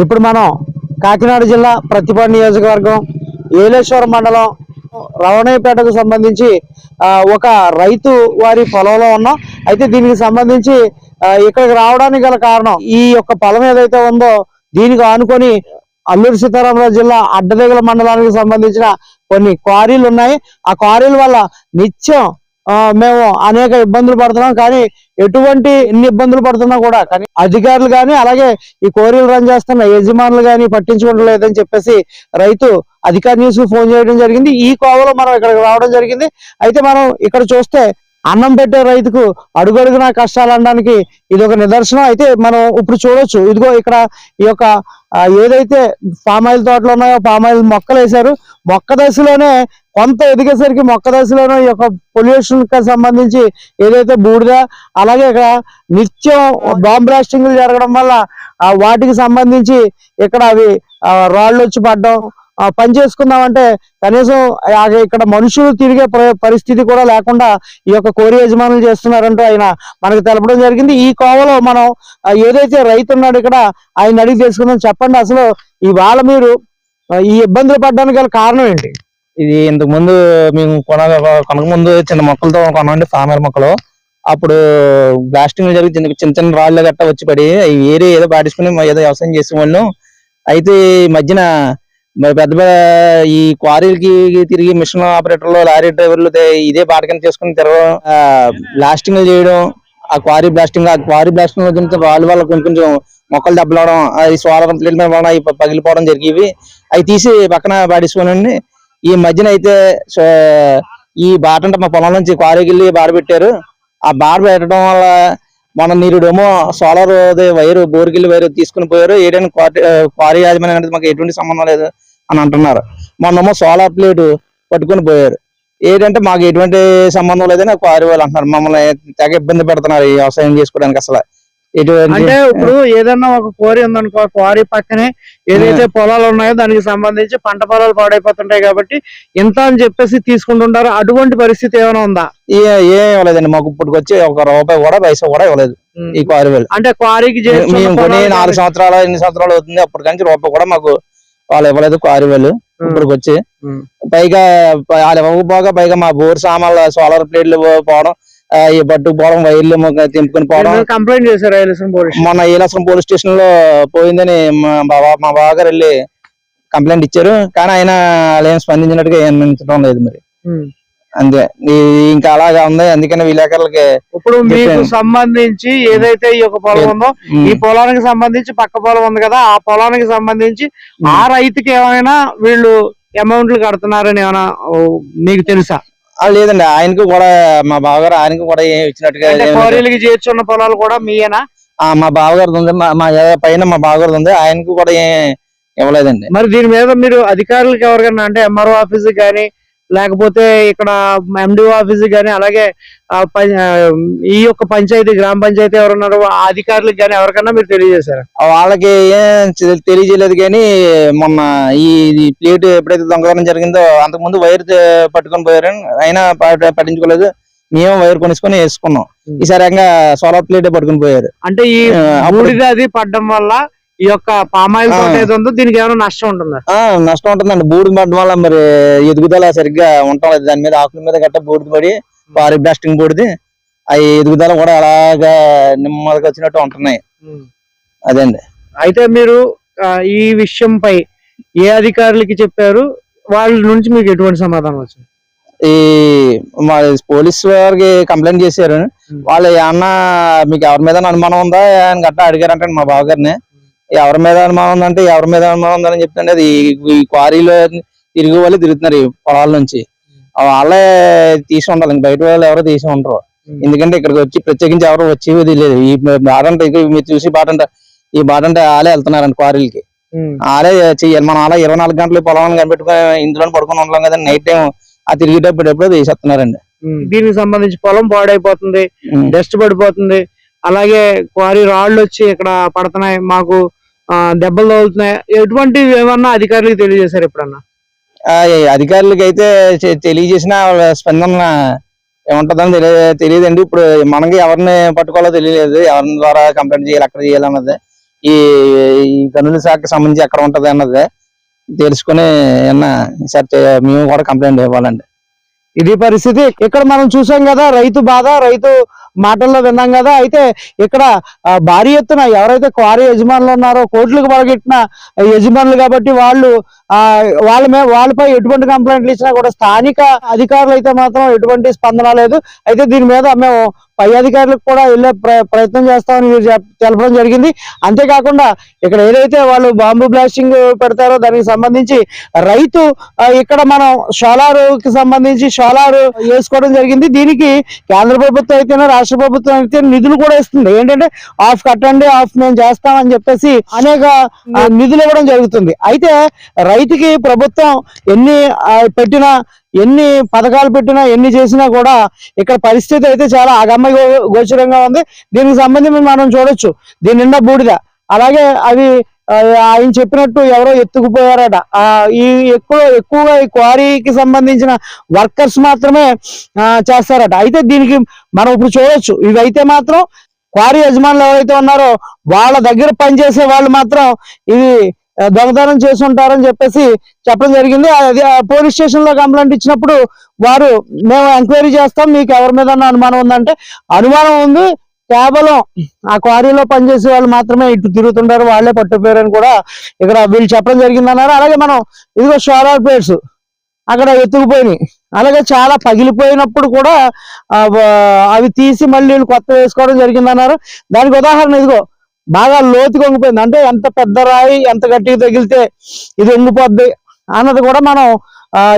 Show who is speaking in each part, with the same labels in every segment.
Speaker 1: ఇప్పుడు మనం కాకినాడ జిల్లా ప్రతిపాడు నియోజకవర్గం ఏలేశ్వరం మండలం రవణయ్యపేటకు సంబంధించి ఒక రైతు వారి పొలంలో ఉన్నాం. అయితే దీనికి సంబంధించి ఇక్కడికి రావడానికి గల కారణం ఈ యొక్క పొలం ఏదైతే ఉందో దీనికి ఆనుకొని అల్లూరు సీతారామరాజు జిల్లా అడ్డదేగల మండలానికి సంబంధించిన కొన్ని క్వారీలు ఉన్నాయి. ఆ క్వారీల వల్ల నిత్యం మేము అనేక ఇబ్బందులు పడుతున్నాం కానీ ఎటువంటి ఎన్ని ఇబ్బందులు పడుతున్నా కూడా కానీ అధికారులు కానీ అలాగే ఈ కోరీలు రన్ చేస్తున్న యజమానులు కానీ పట్టించుకుంటలేదని చెప్పేసి రైతు అధికార న్యూస్ ఫోన్ చేయడం జరిగింది. ఈ కోవలో మనం ఇక్కడికి రావడం జరిగింది. అయితే మనం ఇక్కడ చూస్తే అన్నం పెట్టే రైతుకు అడుగడుగున కష్టాలు అనడానికి ఇది ఒక నిదర్శనం. అయితే మనం ఇప్పుడు చూడొచ్చు. ఇదిగో ఇక్కడ ఈ యొక్క ఏదైతే పామాయిల్ తోటలు ఉన్నాయో పామాయిల్ మొక్కలు వేశారు మొక్క దశలోనే కొంత ఎదిగేసరికి మొక్క దశలోనూ ఈ యొక్క పొల్యూషన్కి సంబంధించి ఏదైతే బూడిద అలాగే ఇక్కడ నిత్యం బాంబ్ బ్లాస్టింగ్లు జరగడం వల్ల వాటికి సంబంధించి ఇక్కడ అవి రాళ్ళు వచ్చి పడ్డం పని చేసుకుందామంటే కనీసం ఆ, ఇక్కడ మనుషులు తిరిగే పరిస్థితి కూడా లేకుండా ఈ యొక్క కోరి యజమానులు చేస్తున్నారంటూ ఆయన మనకు తెలపడం జరిగింది. ఈ కోవలో మనం ఏదైతే రైతు ఉన్నాడు ఇక్కడ ఆయన అడిగి తెలుసుకుందాం చెప్పండి. అసలు ఇవాళ మీరు ఈ ఇబ్బందులు పడ్డానికి గల కారణం ఏంటి?
Speaker 2: ఇది ఇంతకు ముందు మేము కొన కొనక ముందు చిన్న మొక్కలతో కొనండి ఫామర్ మొక్కలు. అప్పుడు బ్లాస్టింగ్ జరిగి చిన్న చిన్న చిన్న రాళ్ళు గట్ట వచ్చి పడి అవి ఏదో పాటించుకుని ఏదో వ్యవసాయం చేసేవాళ్ళం. అయితే ఈ మధ్యన మరి పెద్ద పెద్ద ఈ క్వారీలకి తిరిగి మిషన్ ఆపరేటర్లు లారీ డ్రైవర్లు ఇదే బాటకం చేసుకుని తిరగడం బ్లాస్టింగ్ చేయడం ఆ క్వారీ బ్లాస్టింగ్ ఆ క్వారీ బ్లాస్టింగ్ గురించి రాళ్ళ వల్ల కొంచెం కొంచెం మొక్కలు దెబ్బలవడం అది సోలర్ వెళ్ళిన మీద పగిలిపోవడం జరిగేవి. అవి తీసి పక్కన పాడేసుకోనండి ఈ మధ్యన అయితే ఈ బాట అంటే మా పొలం నుంచి క్వారీకి వెళ్ళి బాడ పెట్టారు. ఆ బాడ పెట్టడం వల్ల మన నీరుడేమో సోలార్ వైరు బోర్గిల్లి వైరు తీసుకుని పోయారు. ఏదైనా క్వారీ క్వారీ యాజమాన్యం అనేది మాకు ఎటువంటి సంబంధం లేదు అని అంటున్నారు. మొన్నేమో సోలార్ ప్లేట్ పట్టుకొని పోయారు. ఏంటంటే మాకు ఎటువంటి సంబంధం లేదని క్వారీ వాళ్ళు అంటున్నారు. మమ్మల్ని తెగ ఇబ్బంది పెడుతున్నారు ఈ వ్యవసాయం చేసుకోవడానికి అసలు.
Speaker 1: అంటే ఇప్పుడు ఏదన్నా ఒక క్వారీ ఉందనుకో క్వారీ పక్కనే ఏదైతే పొలాలు ఉన్నాయో దానికి సంబంధించి పంట పొలాలు పాడైపోతుంటాయి కాబట్టి ఇంత అని చెప్పేసి తీసుకుంటుంటారు? అటువంటి పరిస్థితి ఏమైనా ఉందా?
Speaker 2: ఏ- ఇవ్వలేదండి. మాకు ఇప్పటికి వచ్చి ఒక రూపాయి కూడా పైసా కూడా ఇవ్వలేదు ఈ క్వారీ వాళ్ళు.
Speaker 1: అంటే క్వారీకి
Speaker 2: నాలుగు సంవత్సరాలు ఎన్ని సంవత్సరాలు అవుతుంది అప్పటి నుంచి రూపాయి కూడా మాకు వాళ్ళు ఇవ్వలేదు క్వారీ వాళ్ళు ఇప్పటికి వచ్చి
Speaker 1: ఉమ్.
Speaker 2: పైగా వాళ్ళు ఇవ్వకపోగా పైగా మా బోర్ సామాన్లు సోలార్ ప్లేట్లు పోవడం ఈ పట్టుకుపోవడం వైర్లు తెంపుకొని పోవడం.
Speaker 1: కంప్లైంట్ చేశారు
Speaker 2: మొన్న ఈలాసం పోలీస్ స్టేషన్లో పోయిందని మా బాబా మా బావగారు వెళ్ళి కంప్లైంట్ ఇచ్చారు. కానీ ఆయన వాళ్ళు ఏం స్పందించినట్టుగా ఏం అనిపించడం లేదు మరి. అంతే. ఇంకా అలాగా ఉంది. అందుకని విలేకరులకి
Speaker 1: ఇప్పుడు మీకు. సంబంధించి ఏదైతే ఈ యొక్క పొలం ఉందో ఈ పొలానికి సంబంధించి పక్క పొలం ఉంది కదా ఆ పొలానికి సంబంధించి ఆ రైతుకి ఏమైనా వీళ్ళు అమౌంట్లు కడుతున్నారని ఏమైనా మీకు తెలుసా?
Speaker 2: లేదండి ఆయనకు కూడా మా బావగారు ఆయనకు కూడా ఏం ఇచ్చినట్టుగా
Speaker 1: చేర్చున్న పొలాలు కూడా మీయేనా?
Speaker 2: ఆ, మా బావగారిది ఉంది మా మా పైన మా బావగారిది ఉంది ఆయనకు కూడా ఏం ఇవ్వలేదండి.
Speaker 1: మరి దీని మీద మీరు అధికారులకు ఎవరికైనా అంటే ఎంఆర్ఓ ఆఫీస్ కానీ లేకపోతే ఇక్కడ ఎండిఓ ఆఫీస్ కానీ అలాగే ఈ యొక్క పంచాయతీ గ్రామ పంచాయతీ ఎవరున్నారో అధికారులకు కానీ ఎవరికైనా మీరు తెలియజేశారు?
Speaker 2: వాళ్ళకి ఏం తెలియజేయలేదు కానీ మొన్న ఈ ప్లేట్ ఎప్పుడైతే దొంగతనం జరిగిందో అంతకుముందు వైర్ పట్టుకొని పోయారు అయినా పట్టించుకోలేదు. మేము వైర్ కొనుక్కొని వేసుకున్నాం. ఈసారి సోలార్ ప్లేట్ పట్టుకొని పోయారు.
Speaker 1: అంటే ఈ అది పడడం వల్ల ఈ యొక్క పామాయిల్ తోట. ఏదో ఉందో దీనికి ఏమైనా నష్టం ఉంటుందా?
Speaker 2: ఆ నష్టం ఉంటుందండి. బూడిద పడడం వల్ల మరి ఎదుగుదల సరిగ్గా ఉండటం లేదు. దాని మీద ఆకుల మీద గట్ట బూడిద పడి పారి బ్లాస్టింగ్ బూడిది. ఆ ఎదుగుదల కూడా అలాగా నెమ్మదిగా వచ్చినట్టు ఉంటున్నాయి. అదండి
Speaker 1: అయితే మీరు ఈ విషయంపై ఏ అధికారులకి చెప్పారు? వాళ్ళ నుంచి మీకు ఎటువంటి సమాధానం వచ్చింది?
Speaker 2: ఈ మా పోలీస్ వారికి కంప్లైంట్ చేశారు. వాళ్ళు అన్న మీకు ఎవరి మీద అనుమానం ఉందా అని గట్టా అడిగారంటే మా బావగారిని. ఎవరి మీద అనుమానం ఉందంటే ఎవరి మీద అనుమానం ఉందని చెప్తుంటే అది ఈ- క్వారీలో తిరిగి వాళ్ళు తిరుగుతున్నారు ఈ పొలాల నుంచి. వాళ్ళే తీసి ఉండాలి. ఇంక బయట వాళ్ళు ఎవరో తీసి ఉండరు. ఎందుకంటే ఇక్కడికి వచ్చి ప్రత్యేకించి ఎవరు వచ్చి లేదు. ఈ బాట అంటే ఇక మీరు చూసి బాట అంటే ఈ బాట అంటే వాళ్ళే వెళ్తున్నారండి క్వారీలకి. వాళ్ళే చెయ్యాలి. మనం అలా ఇరవై నాలుగు గంటలు పొలం కనిపెట్టుకుని ఇందులో పడుకొని ఉండలేం కదా నైట్ టైం ఆ తిరిగేటప్పుడు ఎప్పుడో తీసేస్తున్నారండి.
Speaker 1: దీనికి సంబంధించి పొలం పాడైపోతుంది. డస్ట్ పడిపోతుంది. అలాగే క్వారీ రాళ్ళు వచ్చి ఇక్కడ పడుతున్నాయి. మాకు దెబ్బలు తగులుతున్నాయి? ఎటువంటివి ఏమన్నా అధికారులకు తెలియజేశారు ఎప్పుడన్నా?
Speaker 2: అధికారులకి అయితే తెలియజేసిన స్పందన ఏముంటుందని తెలియ తెలియదండి. ఇప్పుడు మనకి ఎవరిని పట్టుకోవాలో తెలియలేదు. ఎవరి ద్వారా కంప్లైంట్ చేయాలి అక్కడ చేయాలి అన్నది. ఈ ఈ గనుల శాఖకి సంబంధించి ఎక్కడ ఉంటుంది అన్నది తెలుసుకుని ఏమన్నా ఈసారి మేము కూడా కంప్లైంట్ ఇవ్వాలండి.
Speaker 1: ఇది పరిస్థితి. ఇక్కడ మనం చూసాం కదా రైతు బాధ రైతు మాటల్లో విన్నాం కదా. అయితే ఇక్కడ భారీ ఎత్తున ఎవరైతే క్వారీ యజమానులు ఉన్నారో కోట్లకు పడగెట్టిన యజమానులు కాబట్టి వాళ్ళు ఆ వాళ్ళ మీద వాళ్ళపై ఎటువంటి కంప్లైంట్లు ఇచ్చినా కూడా స్థానిక అధికారులు అయితే మాత్రం ఎటువంటి స్పందన లేదు. అయితే దీని మీద మేము పై అధికారులకు కూడా వెళ్ళే ప్ర- ప్రయత్నం చేస్తామని వీరు తెలపడం జరిగింది. అంతేకాకుండా ఇక్కడ ఏదైతే వాళ్ళు బాంబు బ్లాస్టింగ్ పెడతారో దానికి సంబంధించి రైతు ఇక్కడ మనం సోలార్కి సంబంధించి సోలార్ వేసుకోవడం జరిగింది. దీనికి కేంద్ర ప్రభుత్వం అయితేనే రాష్ట్ర ప్రభుత్వం అయితే నిధులు కూడా ఇస్తుంది. ఏంటంటే ఆఫ్ కట్టండి ఆఫ్ మేము చేస్తామని చెప్పేసి అనేక నిధులు ఇవ్వడం జరుగుతుంది. అయితే రైతుకి ప్రభుత్వం ఎన్ని పెట్టినా ఎన్ని పథకాలు పెట్టినా ఎన్ని చేసినా కూడా ఇక్కడ పరిస్థితి అయితే చాలా అగమ్య గో- గోచరంగా ఉంది. దీనికి సంబంధించి మనం చూడొచ్చు. దీని నిండా బూడిద. అలాగే అవి ఆయన చెప్పినట్టు ఎవరో ఎత్తుకుపోయారట. ఈ ఎక్కువ ఎక్కువగా ఈ క్వారీకి సంబంధించిన వర్కర్స్ మాత్రమే చేస్తారట. అయితే దీనికి మనం ఇప్పుడు చూడొచ్చు. ఇవైతే మాత్రం క్వారీ యజమానులు ఎవరైతే ఉన్నారో వాళ్ళ దగ్గర పనిచేసే వాళ్ళు మాత్రం ఇది దొంగతనం చేసి ఉంటారని చెప్పేసి చెప్పడం జరిగింది. అది పోలీస్ స్టేషన్లో కంప్లైంట్ ఇచ్చినప్పుడు వారు మేము ఎంక్వైరీ చేస్తాం మీకు ఎవరి మీద అనుమానం ఉందంటే అనుమానం ఉంది కేవలం ఆ క్వారీలో పనిచేసే వాళ్ళు మాత్రమే ఇటు తిరుగుతుంటారు వాళ్ళే పట్టుపోయారని కూడా ఇక్కడ వీళ్ళు చెప్పడం జరిగింది అన్నారు అలాగే మనం ఇదిగో సోలార్ ప్లేట్స్ అక్కడ ఎత్తుకుపోయినాయి. అలాగే చాలా పగిలిపోయినప్పుడు కూడా అవి తీసి మళ్ళీ వీళ్ళు కొత్త వేసుకోవడం జరిగింది అన్నారు దానికి ఉదాహరణ ఇదిగో బాగా లోతు వంగిపోయింది అంటే ఎంత పెద్ద రాయి ఎంత గట్టిగా తగిలితే ఇది వంగిపోద్ది అన్నది కూడా మనం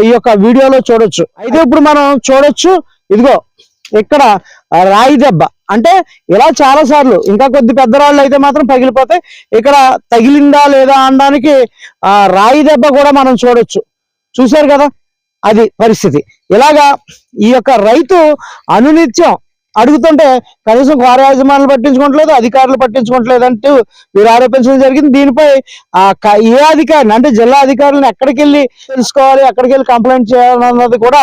Speaker 1: ఈ యొక్క వీడియోలో చూడొచ్చు. అయితే ఇప్పుడు మనం చూడొచ్చు ఇదిగో ఇక్కడ రాయి దెబ్బ. అంటే ఇలా చాలా సార్లు ఇంకా కొద్ది పెద్ద రాళ్ళు అయితే మాత్రం పగిలిపోతాయి. ఇక్కడ తగిలిందా లేదా అనడానికి ఆ రాయి దెబ్బ కూడా మనం చూడొచ్చు. చూశారు కదా? అది పరిస్థితి. ఇలాగా ఈ యొక్క రైతు అనునిత్యం అడుగుతుంటే కనీసం ఘోర యాజమాన్యాలు పట్టించుకోవట్లేదు అధికారులు పట్టించుకోవట్లేదు అంటూ వీరు ఆరోపించడం జరిగింది. దీనిపై ఆ క- ఏ అధికారిని అంటే జిల్లా అధికారులను ఎక్కడికి వెళ్ళి తెలుసుకోవాలి ఎక్కడికి వెళ్ళి కంప్లైంట్ చేయాలన్నది కూడా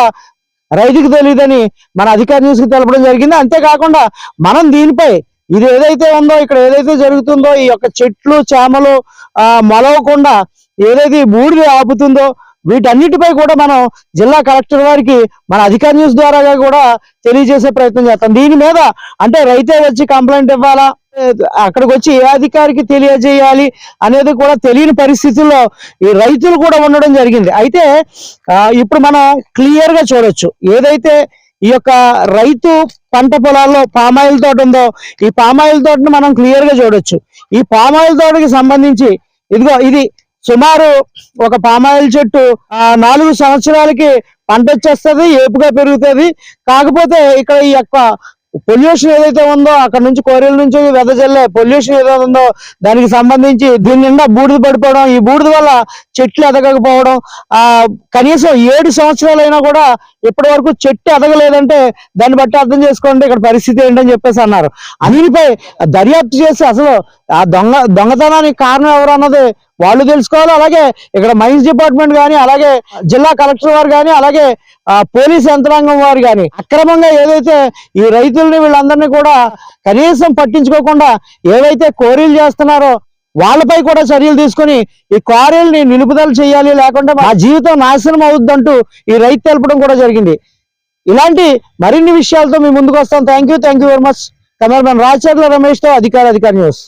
Speaker 1: రైతుకు తెలియదని మన అధికారి న్యూస్కి తెలపడం జరిగింది. అంతేకాకుండా మనం దీనిపై ఇది ఏదైతే ఉందో ఇక్కడ ఏదైతే జరుగుతుందో ఈ యొక్క చెట్లు చేమలు ఆ మొలవకుండా ఏదైతే ఈ ఆపుతుందో వీటన్నిటిపై కూడా మనం జిల్లా కలెక్టర్ వారికి మన అధికారి న్యూస్ ద్వారా కూడా తెలియజేసే ప్రయత్నం చేస్తాం. దీని మీద అంటే రైతే వచ్చి కంప్లైంట్ ఇవ్వాలా? అక్కడికి వచ్చి ఏ అధికారికి తెలియజేయాలి అనేది కూడా తెలియని పరిస్థితుల్లో ఈ రైతులు కూడా ఉండడం జరిగింది. అయితే ఇప్పుడు మనం క్లియర్గా చూడొచ్చు. ఏదైతే ఈ యొక్క రైతు పంట పొలాల్లో పామాయిల్ తోట ఉందో ఈ పామాయిల్ తోటను మనం క్లియర్గా చూడొచ్చు. ఈ పామాయిల్ తోటకి సంబంధించి ఇదిగో ఇది సుమారు ఒక పామాయిల్ చెట్టు ఆ నాలుగు సంవత్సరాలకి పంట వచ్చేస్తుంది ఏపుగా పెరుగుతుంది. కాకపోతే ఇక్కడ ఈ యొక్క పొల్యూషన్ ఏదైతే ఉందో అక్కడ నుంచి కోరియల నుంచి వెదజల్లే పొల్యూషన్ ఏదైతే ఉందో దానికి సంబంధించి దీని నిండా బూడిద పడిపోవడం ఈ బూడిద వల్ల చెట్లు ఎదగకపోవడం ఆ కనీసం ఏడు సంవత్సరాలైనా కూడా ఇప్పటి వరకు చెట్టు ఎదగలేదంటే దాన్ని బట్టి అర్థం చేసుకోండి ఇక్కడ పరిస్థితి ఏంటని చెప్పేసి అన్నారు. దీనిపై దర్యాప్తు చేసి అసలు ఆ దొంగ దొంగతనానికి కారణం ఎవరు అన్నది వాళ్ళు తెలుసుకోవాలి. అలాగే ఇక్కడ మైన్స్ డిపార్ట్మెంట్ కానీ అలాగే జిల్లా కలెక్టర్ వారు కానీ అలాగే పోలీస్ యంత్రాంగం వారు కానీ అక్రమంగా ఏదైతే ఈ రైతుల్ని వీళ్ళందరినీ కూడా కనీసం పట్టించుకోకుండా ఏవైతే కోరీలు చేస్తున్నారో వాళ్ళపై కూడా చర్యలు తీసుకొని ఈ క్వారీల్ని నిలుపుదల చేయాలి లేకుంటే మా జీవితం నాశనం అవుద్దంటూ ఈ రైతు తెలపడం కూడా జరిగింది. ఇలాంటి మరిన్ని విషయాలతో మీ ముందుకు వస్తాం thank you thank you very much cameraman Racharla రమేష్తో అధికార అధికారి న్యూస్.